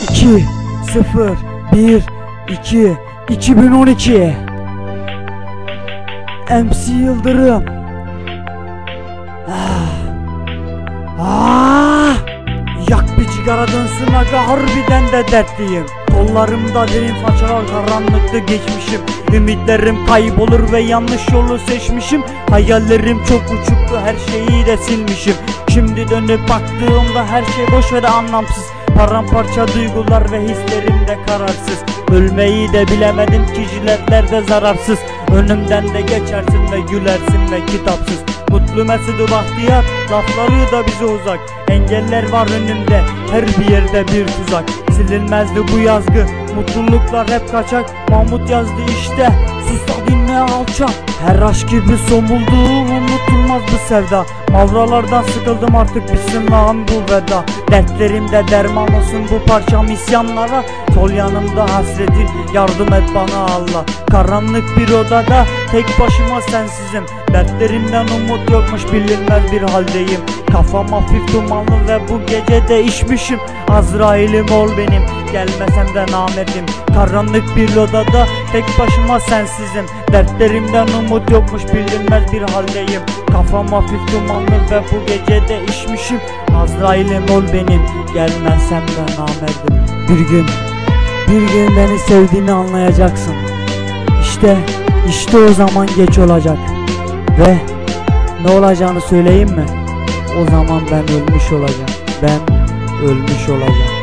2 0 1 2 2012 MC Yıldırım Ah. Ah. Yak bir sigara dönsün aga harbiden de dertliyim Kollarımda derin façalar karanlıktı geçmişim. Ümitlerim kaybolur ve yanlış yolu seçmişim. Hayallerim çok uçuktu her şeyi de silmişim. Şimdi dönüp baktığımda her şey boş ve de anlamsız. Paramparça duygular ve hislerim de kararsız. Ölmeyi de bilemedim ki jiletlerde zararsız. Önümden de geçersin ve gülersin ve kitapsız. Mutlu bahtiyar Lafları da bize uzak. Engeller var önümde Her bir yerde bir tuzak Silinmezdi bu yazgı Mutluluklar hep kaçak Mahmut yazdı işte Sus da dinle alçak. Her aşk gibi somuldu Unutulmaz bu sevda. Mavralardan sıkıldım artık bitsin lan bu veda. Dertlerimde derman olsun bu parçam isyanlara. Sol yanımda hasretin yardım et bana Allah. Karanlık bir odada tek başıma sensizim. Dertlerimden umut yokmuş bilinmez bir haldeyim. Kafam hafif dumanlı ve bu gece de içmişim Azrail'im ol benim gelmesem de namerdim. Karanlık bir odada tek başıma sensizim. Dertlerimden umut yokmuş bilinmez bir haldeyim. Kafam hafif dumanlı ve bu gece de içmişim. Azrail'im ol benim gelmesem de namerdim. Bir gün bir gün beni sevdiğini anlayacaksın. İşte işte o zaman geç olacak. Ve ne olacağını söyleyeyim mi? O zaman ben ölmüş olacağım. Ben ölmüş olacağım